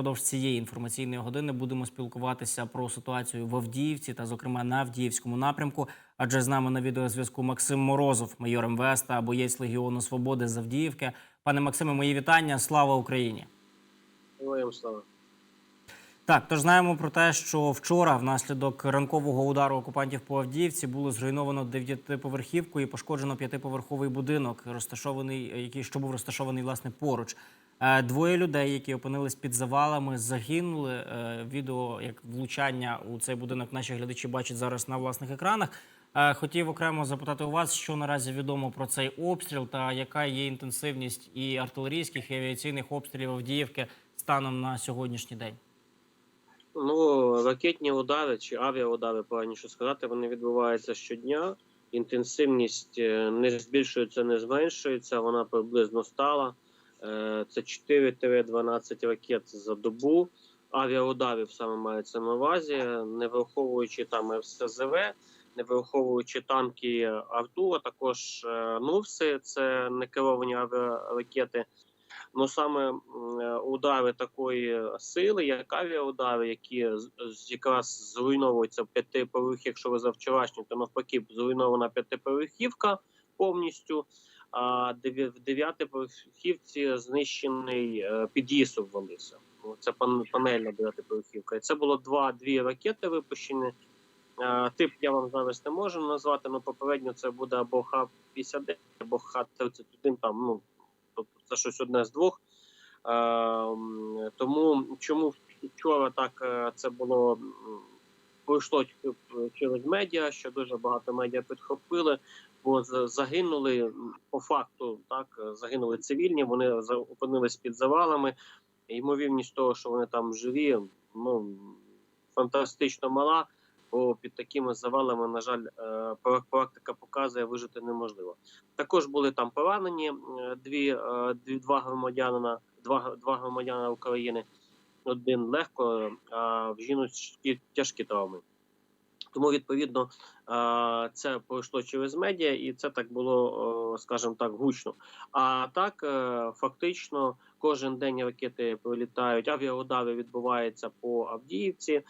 впродовж цієї інформаційної години будемо спілкуватися про ситуацію в Авдіївці та, зокрема, на Авдіївському напрямку. Адже з нами на відеозв'язку Максим Морозов, майор МВС та боєць Легіону Свободи з Авдіївки. Пане Максиме, мої вітання. Слава Україні! Героям слава. Так, тож знаємо про те, що вчора, внаслідок ранкового удару окупантів по Авдіївці, було зруйновано дев'ятиповерхівку і пошкоджено п'ятиповерховий будинок, розташований, який що був розташований власне поруч. Е, Двоє людей, які опинились під завалами, загинули. Е, Відео як влучання у цей будинок наші глядачі бачать зараз на власних екранах. Е, Хотів окремо запитати у вас, що наразі відомо про цей обстріл та яка є інтенсивність і артилерійських і авіаційних обстрілів Авдіївки станом на сьогоднішній день. Ну, ракетні удари чи авіаудари, правильніше сказати, вони відбуваються щодня. Інтенсивність не збільшується, не зменшується, вона приблизно стала. Е, Це 4-12 ракет за добу. Авіаударів саме мається на увазі, не враховуючи там РСЗВ, не враховуючи танки Арту, а також е, Нурси, це некеровані авіаракети. Ну саме е, удари такої сили, як авіаудари, які якраз зруйновуються в п'ятиповерхівки, якщо ви за вчорашню, то навпаки зруйнована п'ятиповерхівка повністю. А в дев'ятиповерхівці знищений е, під'їзд обвалився. Це панельна дев'ятиповерхівка. І це було два дві ракети випущені. Е, Тип я вам зараз не можу назвати, але попередньо це буде або Х-59, або Х-31, там, ну, тобто це щось одне з двох. Е, тому чому вчора так це було пройшло через медіа, що дуже багато медіа підхопили, бо загинули по факту, так е, загинули цивільні, вони опинились під завалами. Ймовірність того, що вони там живі, ну фантастично мала. Бо під такими завалами, на жаль, е, практика показує, вижити неможливо. Також були там поранені е, дві, дві два громадянина, два, два громадянина України. Один легко, а в жіночці тяжкі травми. Тому відповідно е, це пройшло через медіа, і це так було, е, скажімо так, гучно. А так е, фактично кожен день ракети прилітають. Авіаудари відбуваються по Авдіївці.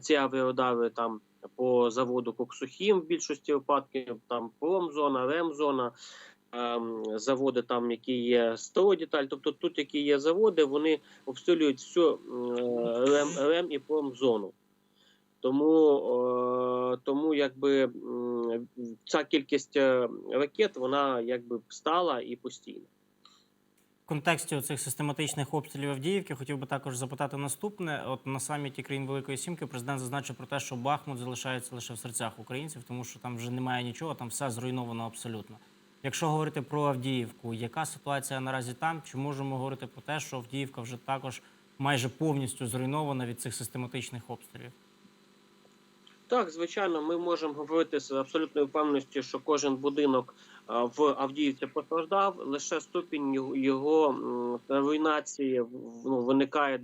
Ці авіаудари там по заводу Коксухім в більшості випадків, там промзона, ремзона. ем, Заводи, там, які є стройдеталь, тобто тут, які є заводи, вони обстрілюють всю рем, рем і промзону. Тому, тому якби ця кількість е, ракет вона якби стала і постійна. В контексті цих систематичних обстрілів Авдіївки хотів би також запитати наступне. От на саміті країн Великої Сімки президент зазначив про те, що Бахмут залишається лише в серцях українців, тому що там вже немає нічого, там все зруйновано абсолютно. Якщо говорити про Авдіївку, яка ситуація наразі там? Чи можемо говорити про те, що Авдіївка вже також майже повністю зруйнована від цих систематичних обстрілів? Так, звичайно, ми можемо говорити з абсолютною впевненістю, що кожен будинок в Авдіївці постраждав. Лише ступінь його- його руйнації ну, виникає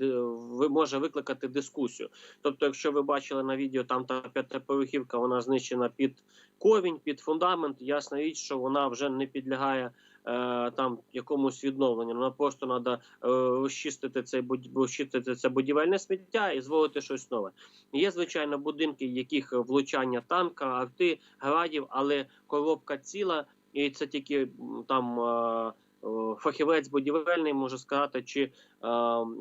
може викликати дискусію. Тобто, якщо ви бачили на відео, там та п'ятиповерхівка, вона знищена під ковінь, під фундамент. Ясна річ, що вона вже не підлягає. Е, Там якомусь відновленню, вона просто треба розчистити цей розчистити це будівельне сміття і зволити щось нове. Є, звичайно, будинки, яких влучання танка, арти, градів, але коробка ціла, і це тільки там е, е, фахівець будівельний може сказати, чи е,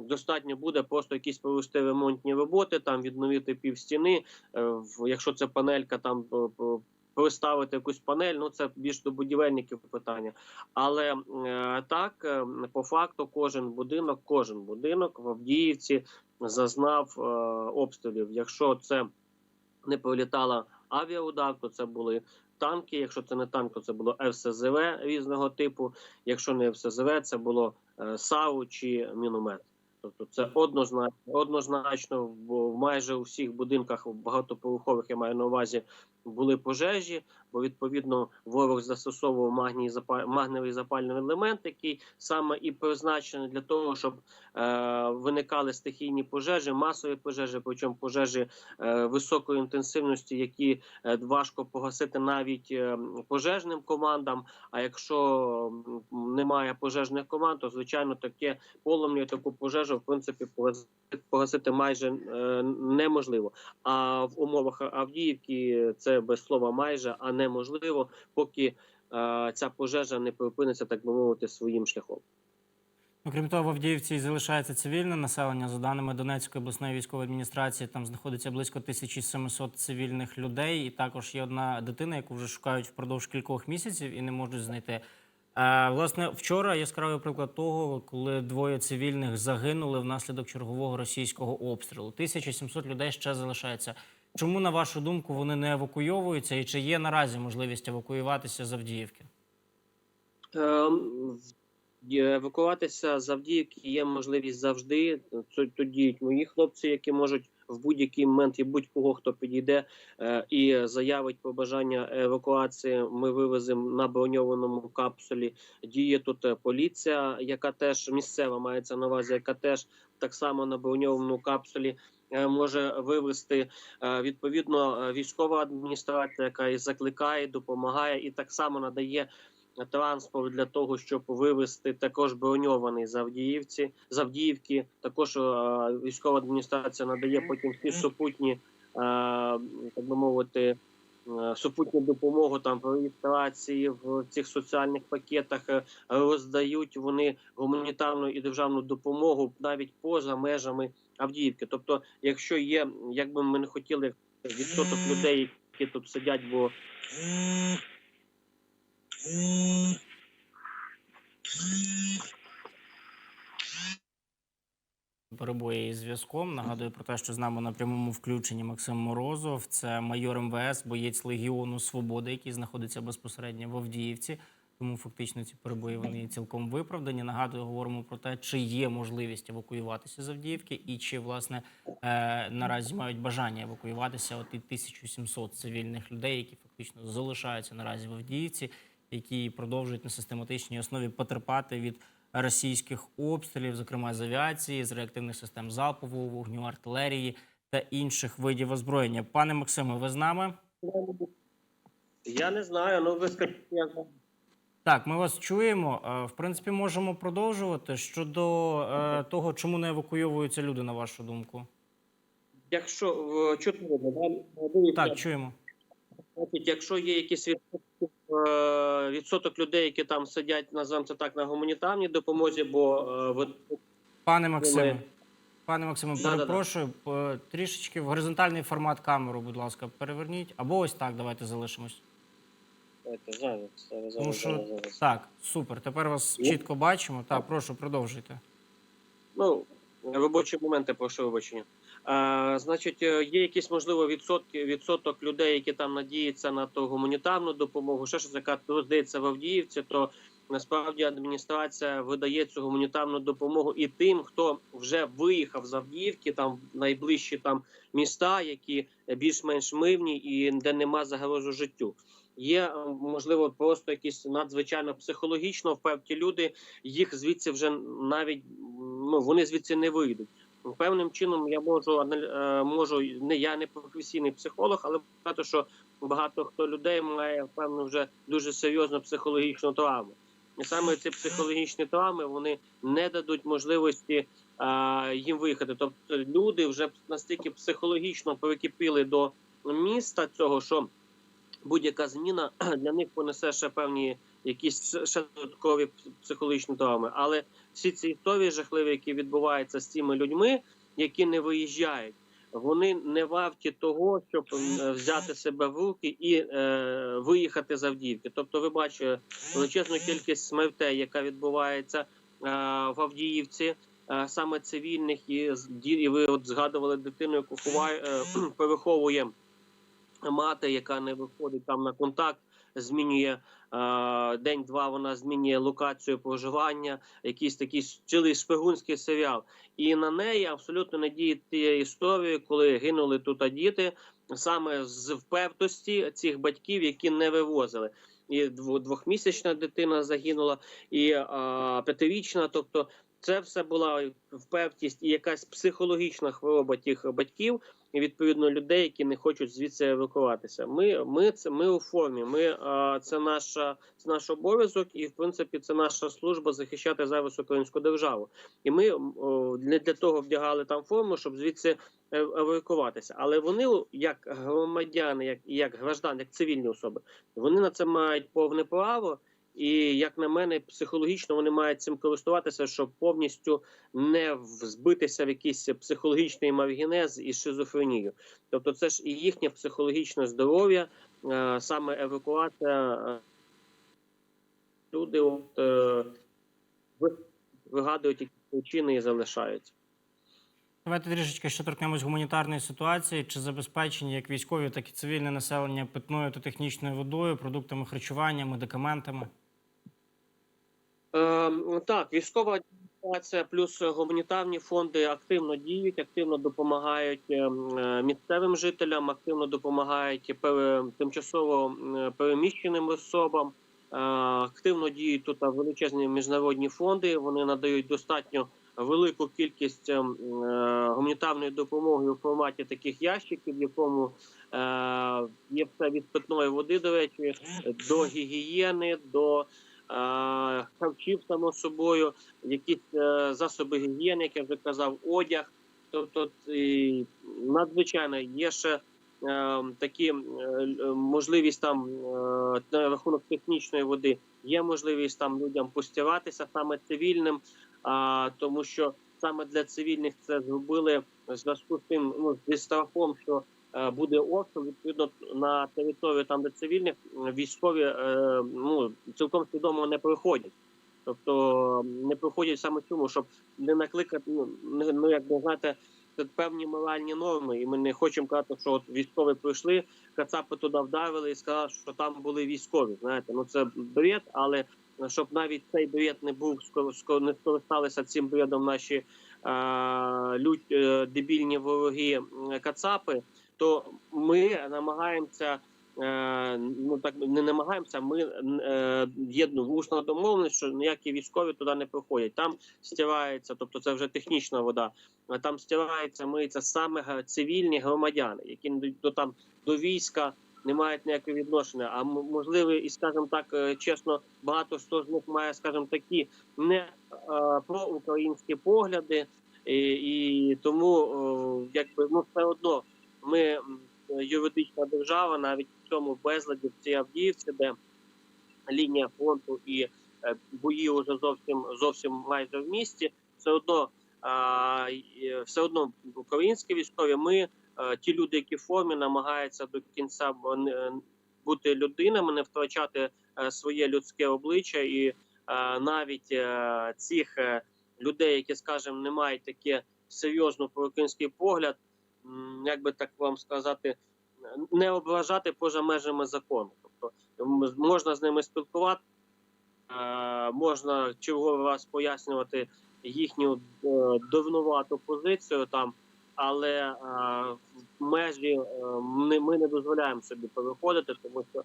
достатньо буде просто якісь провести ремонтні роботи, там відновити пів стіни. Е, якщо це панелька, там Приставити якусь панель, ну це більш до будівельників питання. Але е, так, е, по факту, кожен будинок, кожен будинок в Авдіївці зазнав е, обстрілів. Якщо це не прилітала авіаудар, то це були танки. Якщо це не танк, то це було РСЗВ різного типу. Якщо не РСЗВ, це було е, САУ чи міномет. Тобто це однозначно, однозначно в майже у всіх будинках багатоповерхових я маю на увазі були пожежі, бо відповідно ворог застосовував магній магнієвий запальний елемент, який саме і призначений для того, щоб е, виникали стихійні пожежі, масові пожежі, причому пожежі е, високої інтенсивності, які е, важко погасити навіть е, пожежним командам. А якщо немає пожежних команд, то звичайно таке полум'я, таку пожежу в принципі погасити майже е, неможливо. А в умовах Авдіївки це без слова майже, а неможливо, поки е, ця пожежа не припиниться, так би мовити, своїм шляхом. Окрім того, в Авдіївці залишається цивільне населення. За даними Донецької обласної військової адміністрації, там знаходиться близько 1700 цивільних людей. І також є одна дитина, яку вже шукають впродовж кількох місяців і не можуть знайти. Е, власне, вчора яскравий приклад того, коли двоє цивільних загинули внаслідок чергового російського обстрілу. 1700 людей ще залишається. Чому, на вашу думку, вони не евакуйовуються, і чи є наразі можливість евакуюватися з Авдіївки? Ем, Евакуватися з Авдіївки є можливість завжди. Тут діють мої хлопці, які можуть в будь-який момент і будь-кого, хто підійде е, і заявить про бажання евакуації. Ми вивеземо на броньованому капсулі. Діє тут е, поліція, яка теж місцева мається на увазі, яка теж так само на броньованому капсулі. Е, Може вивести Е, відповідно е, військова адміністрація, яка і закликає, допомагає, і так само надає транспорт для того, щоб вивести також броньований завдіївці завдіївки. Також е, військова адміністрація надає потім всі супутні, е, так би мовити. Е, Супутню допомогу там в реєстрації в цих соціальних пакетах е, роздають вони гуманітарну і державну допомогу навіть поза межами Авдіївки. Тобто, якщо є, як би ми не хотіли відсоток людей, які тут сидять, бо перебої із зв'язком. Нагадую про те, що з нами на прямому включенні Максим Морозов. Це майор МВС, боєць Легіону Свободи, який знаходиться безпосередньо в Авдіївці. Тому фактично ці перебої вони цілком виправдані. Нагадую, говоримо про те, чи є можливість евакуюватися з Авдіївки, і чи власне е, наразі мають бажання евакуюватися от і 1700 цивільних людей, які фактично залишаються наразі в Авдіївці, які продовжують на систематичній основі потерпати від російських обстрілів, зокрема з авіації, з реактивних систем залпового вогню, артилерії та інших видів озброєння. Пане Максиме, ви з нами? я не знаю. Ну ви скажіть. Так, ми вас чуємо. Е, В принципі, можемо продовжувати щодо е, того, чому не евакуйовуються люди, на вашу думку. якщо е, чути Так, чуємо. якщо є якийсь відсоток, е, відсоток людей, які там сидять, називаємо це так, на гуманітарній допомозі, бо е, ви Пане Максиме, Ми- пане Максиме, Да-да-да. перепрошую, е, трішечки в горизонтальний формат камеру, будь ласка, переверніть. Або ось так, давайте залишимось. Давайте, зараз, зараз, Тому зараз, що зараз, зараз. так, супер. Тепер вас Є? чітко бачимо. Так, прошу, продовжуйте. Ну, робочі моменти, прошу вибачення. Значить, е, є якісь можливо відсотки відсоток людей, які там надіються на ту гуманітарну допомогу. Ще щось, яка роздається в Авдіївці, то насправді адміністрація видає цю гуманітарну допомогу і тим, хто вже виїхав з Авдіївки, там найближчі там міста, які більш-менш мирні і де нема загрозу життю. Є е, можливо просто якісь надзвичайно психологічно впевті люди. Їх звідси вже навіть ну вони звідси не вийдуть. Певним чином я можу е, можу не я не професійний психолог, але багато що багато хто людей має певно вже дуже серйозну психологічну травму. І саме ці психологічні травми вони не дадуть можливості е, їм виїхати. Тобто люди вже настільки психологічно перекипіли до міста цього, що будь-яка зміна для них понесе ще певні якісь ще додаткові психологічні травми. Але всі ці історії жахливі, які відбуваються з цими людьми, які не виїжджають, вони не варті того, щоб е, взяти себе в руки і е, виїхати з Авдіївки. Тобто, ви бачите величезну кількість смертей, яка відбувається е, в Авдіївці. е, Саме цивільних і і ви от згадували дитину, яку ховає, е, переховує мати, яка не виходить там на контакт, змінює е, день-два. Вона змінює локацію проживання, якийсь такий цілий шпигунський серіал. І на неї абсолютно не діє історії, коли гинули тут діти. саме з впевтості цих батьків, які не вивозили. І дво- двохмісячна дитина загинула, і а, п'ятирічна. Тобто, це все була впевтість і якась психологічна хвороба тих батьків, і відповідно людей, які не хочуть звідси евакуватися. Ми, ми це ми у формі. Ми це наша це наш обов'язок, і в принципі це наша служба захищати зараз українську державу. І ми не для того вдягали там форму, щоб звідси е- евакуватися. Але вони, як громадяни, як як граждан, як цивільні особи, вони на це мають повне право. І як на мене, психологічно вони мають цим користуватися, щоб повністю не збитися в якийсь психологічний маргінез і шизофренію. Тобто, це ж і їхнє психологічне здоров'я, е, саме евакуація. е, Люди от, е, вигадують якісь причини і залишаються. Давайте трішечки ще торкнемось гуманітарної ситуації. Чи забезпечені як військові, так і цивільне населення питною та технічною водою, продуктами харчування, медикаментами? Е, так, військова адміністрація плюс гуманітарні фонди активно діють, активно допомагають е, м, е, місцевим жителям, активно допомагають тимчасово переміщеним особам. Е, Активно діють тут величезні міжнародні фонди. Вони надають достатньо велику кількість е, м, е, гуманітарної допомоги у форматі таких ящиків, в якому е, є все від питної води, до речі, до гігієни, до е, харчів, само собою, якісь е, засоби гігієни, як я вже казав, одяг. Тобто, надзвичайно є ще е, такі е, можливість там на рахунок технічної води, є можливість там людям постиратися саме цивільним, тому що саме для цивільних це зробили в зв'язку з тим, ну зі страхом, що буде обстріл, відповідно на територію там, де цивільних військові е, ну цілком свідомо не проходять. Тобто не проходять саме чому, щоб не накликати, ну, ну як би знаєте, це певні моральні норми, і ми не хочемо казати, що от військові прийшли, кацапи туди вдарили і сказали, що там були військові. Знаєте, ну це бред, але щоб навіть цей бред не був не скористалися цим бредом наші а, людь, е, дебільні вороги кацапи, то ми намагаємося. е, Ну так не намагаємося. Ми е, є ну, домовленість, що ніякі військові туди не проходять. Там стирається, тобто це вже технічна вода. а Там стирається, миється саме цивільні громадяни, які до, там до війська не мають ніякого відношення. А можливо, і скажімо так е, чесно, багато хто з них має, скажімо, такі не е, проукраїнські погляди, і, і тому о, якби ну все одно ми юридична держава, навіть в цьому безладі в цій Авдіївці, де лінія фронту і е, бої вже зовсім зовсім майже в місті. Все одно все одно українські військові. Ми е, ті люди, які в формі намагаються до кінця бути людинами, не втрачати е, своє людське обличчя, і навіть цих людей, які, скажімо, не мають таке серйозно проукраїнський погляд, як би так вам сказати, не ображати поза межами закону. Тобто можна з ними спілкувати, е, можна черговий раз пояснювати їхню е, позицію там, але е, в межі ми, не дозволяємо собі переходити, тому що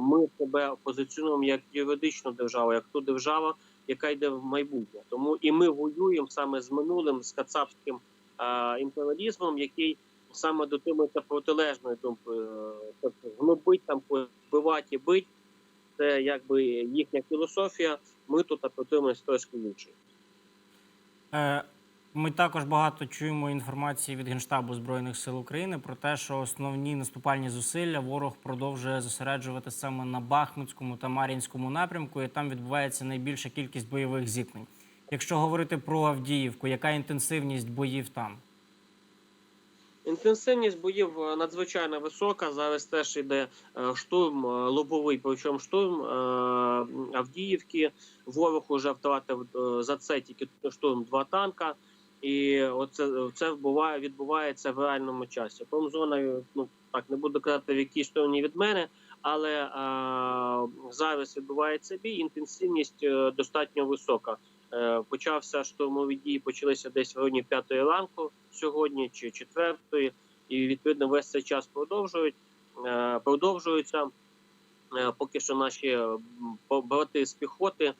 ми себе позиціонуємо як юридичну державу, як ту державу, яка йде в майбутнє. Тому і ми воюємо саме з минулим, з кацапським імперіалізмом, який саме дотримується протилежної думки, е, тобто гнобить там, вбивати і бить. Це якби їхня філософія. Ми тут дотримуємося трошки іншої. Е, Ми також багато чуємо інформації від Генштабу Збройних сил України про те, що основні наступальні зусилля ворог продовжує зосереджувати саме на Бахмутському та Мар'їнському напрямку, і там відбувається найбільша кількість бойових зіткнень. Якщо говорити про Авдіївку, яка інтенсивність боїв там? Інтенсивність боїв е, надзвичайно висока. Зараз теж йде е, штурм е, лобовий, причому штурм Авдіївки. Ворог уже втратив за це тільки штурм два танка. І оце це вбуває, відбувається в реальному часі. Промзона, ну так не буду казати в якій стороні від мене, але е, зараз відбувається бій. Інтенсивність достатньо висока. Е, почався штурмові дії, почалися десь в районі п'ятої ранку сьогодні чи четвертої. і відповідно весь цей час продовжують е, продовжуються. Е, Поки що наші брати з піхоти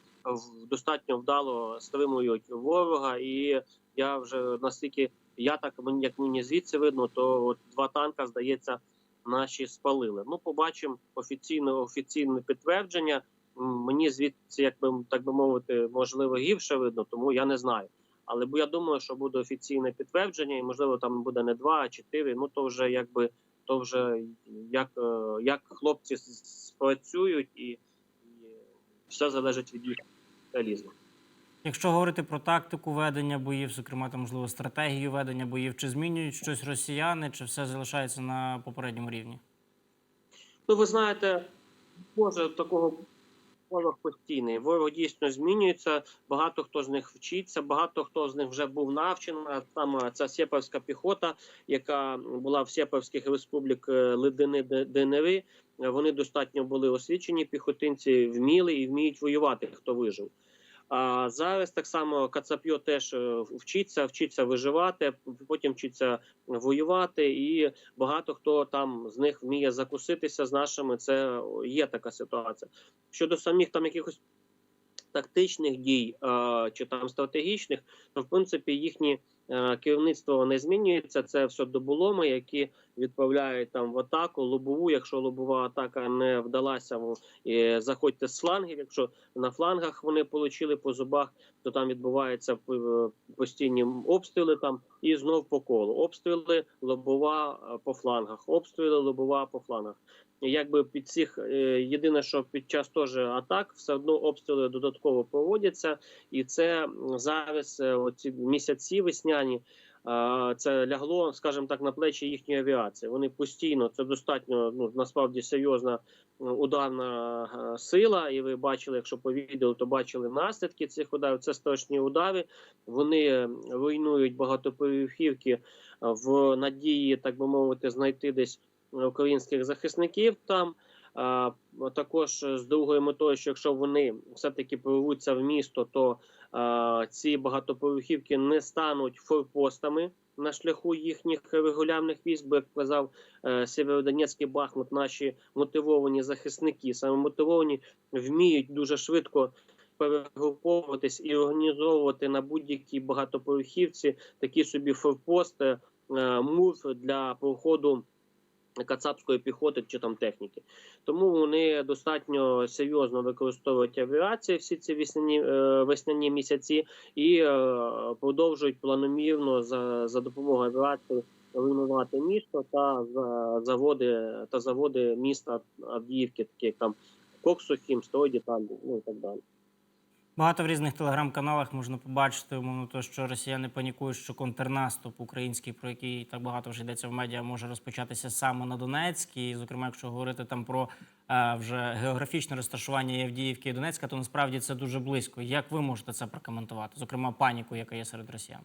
достатньо вдало стримують ворога, і я вже настільки я так мені як мені звідси видно, то от два танка здається наші спалили. Ну, побачимо офіційне офіційне підтвердження. Мені звідси, як би так би мовити, можливо, гірше видно, тому я не знаю. Але бо я думаю, що буде офіційне підтвердження, і можливо там буде не два, а чотири. Ну то вже якби то вже як, е, як хлопці спрацюють, і, і все залежить від їх реалізму. Якщо говорити про тактику ведення боїв, зокрема там можливо стратегію ведення боїв, чи змінюють щось росіяни, чи все залишається на попередньому рівні? Ну, ви знаєте, може такого ворог постійний. Ворог дійсно змінюється. Багато хто з них вчиться, багато хто з них вже був навчений. Там ця сєпарська піхота, яка була в Сєпавських республік Лидини Ледини Д- ДНР. е, Вони достатньо були освічені, піхотинці вміли і вміють воювати, хто вижив. А зараз так само Кацапьо теж е, вчиться, вчиться виживати, потім вчиться воювати, і багато хто там з них вміє закуситися з нашими. Це є така ситуація. Щодо самих там якихось тактичних дій чи там стратегічних, то в принципі їхні е, керівництво не змінюється. Це все добуломи, які відправляють там в атаку лобову. Якщо лобова атака не вдалася, заходьте з флангів. Якщо на флангах вони отримали по зубах, то там відбуваються е, постійні обстріли там і знов по колу. Обстріли лобова е, по флангах, обстріли лобова по флангах. Якби під цих е, єдине, що під час теж атак все одно обстріли додатково проводяться, і це зараз е, оці місяці весняні. Це лягло, скажімо так, на плечі їхньої авіації. Вони постійно це достатньо ну насправді серйозна ударна е, сила. І ви бачили, якщо по відео, то бачили наслідки цих ударів. Це страшні удари. Вони руйнують багатоповерхівки в надії, так би мовити, знайти десь українських захисників там. А, також з другою метою, що якщо вони все-таки прорвуться в місто, то а, ці багатоповерхівки не стануть форпостами на шляху їхніх регулярних військ, бо як казав е, Сєвєродонецький Бахмут, наші мотивовані захисники, саме мотивовані, вміють дуже швидко перегруповуватись і організовувати на будь-якій багатоповерхівці такі собі форпости, е, мур для проходу кацапської піхоти чи там техніки. Тому вони достатньо серйозно використовують авіацію всі ці весняні, е, весняні місяці і е, продовжують планомірно за, за допомогою авіації руйнувати місто та заводи та заводи міста Авдіївки, такі як там Коксохім, Стройдіталь, ну і так далі. Багато в різних телеграм-каналах можна побачити, умовно, то, що росіяни панікують, що контрнаступ український, про який так багато вже йдеться в медіа, може розпочатися саме на Донецьк. І, зокрема, якщо говорити там про е, вже географічне розташування і Авдіївки і Донецька, то насправді це дуже близько. Як ви можете це прокоментувати? Зокрема, паніку, яка є серед росіян?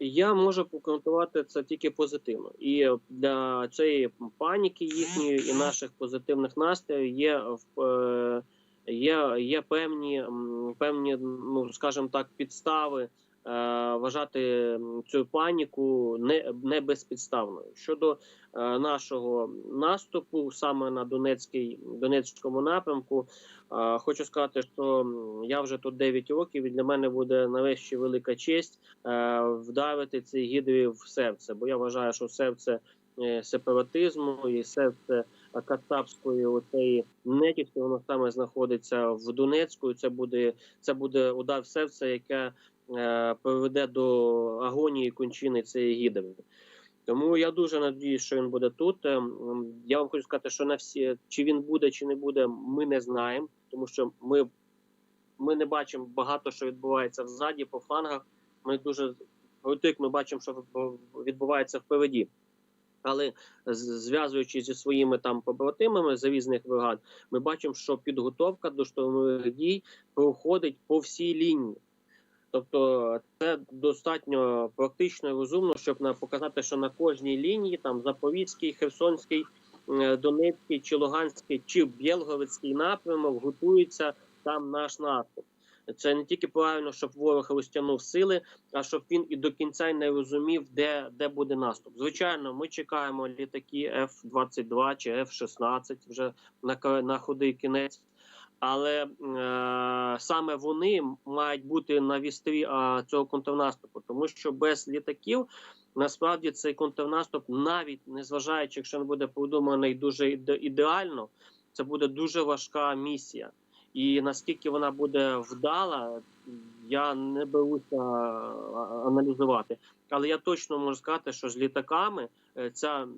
Я можу прокоментувати це тільки позитивно, і для цієї паніки їхньої і наших позитивних настроїв є в- е, є, є певні певні, ну скажімо так, підстави. е, Вважати цю паніку не, не безпідставною щодо е, нашого наступу саме на Донецький Донецькому напрямку. е, Хочу сказати, що я вже тут 9 років, і для мене буде нарешті велика честь е, вдарити цей гідрі в серце, бо я вважаю, що серце е, сепаратизму і серце кацапської оцеї нетівки, воно саме знаходиться в Донецьку. Це буде це буде удар в серце, яке е, приведе до агонії кончини цієї гідри. Тому я дуже надіюсь, що він буде тут. Ем, Я вам хочу сказати, що на всі чи він буде, чи не буде, ми не знаємо, тому що ми, ми не бачимо багато, що відбувається взаді по флангах. Ми дуже ми бачимо, що відбувається впереді. Але зв'язуючись зі своїми там побратимами з різних бригад, ми бачимо, що підготовка до штурмових дій проходить по всій лінії. Тобто це достатньо практично і розумно, щоб показати, що на кожній лінії там Запорізький, Херсонський, е, Донецький чи Луганський чи Білгородський напрямок готується там наш наступ. Це не тільки правильно, щоб ворог розтягнув сили, а щоб він і до кінця не розумів, де, де буде наступ. Звичайно, ми чекаємо літаки F-22 чи F-16 вже на, на худий кінець. Але е, саме вони мають бути на вістрі е, цього контрнаступу, тому що без літаків насправді цей контрнаступ, навіть незважаючи, якщо він буде продуманий дуже іде- ідеально, це буде дуже важка місія. І наскільки вона буде вдала, я не беруся аналізувати. Але я точно можу сказати, що з літаками ця,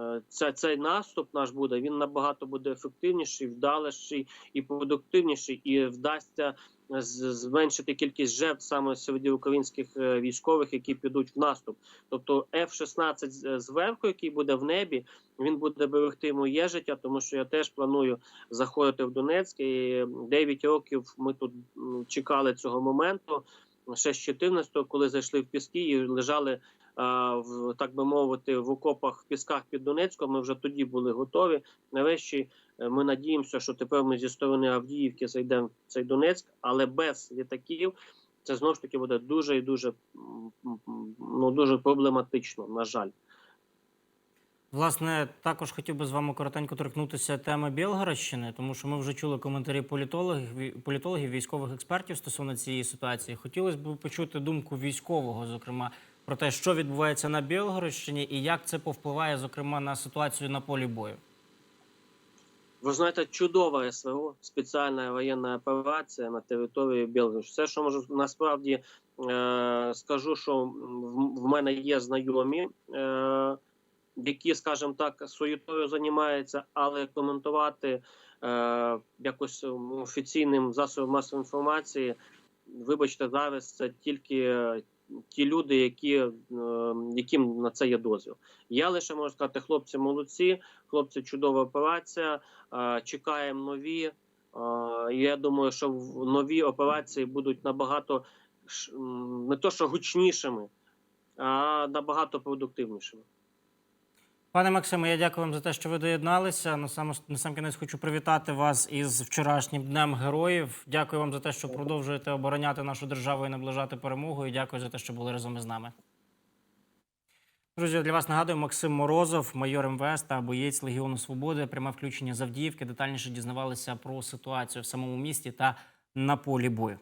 е, ця, цей наступ наш буде, він набагато буде ефективніший, вдаліший і продуктивніший, і вдасться зменшити кількість жертв саме серед українських е, військових, які підуть в наступ. Тобто F-16 зверху, який буде в небі, він буде берегти моє життя, тому що я теж планую заходити в Донецьк. І 9 років ми тут чекали цього моменту. Ще з 14-го, коли зайшли в піски і лежали так би мовити в окопах в пісках під Донецьком. Ми вже тоді були готові. Нарешті е, ми надіємося, що тепер ми зі сторони Авдіївки зайдемо в цей Донецьк, але без літаків це знову ж таки буде дуже і дуже ну дуже проблематично. На жаль. Власне, також хотів би з вами коротенько торкнутися теми Білгородщини, тому що ми вже чули коментарі політологів, політологів, військових експертів стосовно цієї ситуації. Хотілося б почути думку військового, зокрема, про те, що відбувається на Білгородщині і як це повпливає, зокрема, на ситуацію на полі бою. Ви знаєте, чудова СВО, спеціальна воєнна операція на території Білорусі. Все, що можу насправді е, скажу, що в, мене є знайомі, е, які, скажімо так, суєтою займаються, але коментувати е, якось офіційним засобом масової інформації, вибачте, зараз це тільки ті люди, які, е, яким на це є дозвіл. Я лише можу сказати, хлопці молодці, хлопці, чудова операція. Е, Чекаємо нові. Е, Я думаю, що нові операції будуть набагато не то, що гучнішими, а набагато продуктивнішими. Пане Максиме, я дякую вам за те, що ви доєдналися. На сам, на кінець хочу привітати вас із вчорашнім днем героїв. Дякую вам за те, що продовжуєте обороняти нашу державу і наближати перемогу. І дякую за те, що були разом із нами. Друзі, для вас нагадую Максим Морозов, майор МВС та боєць Легіону Свободи. Пряме включення з Авдіївки. Детальніше дізнавалися про ситуацію в самому місті та на полі бою.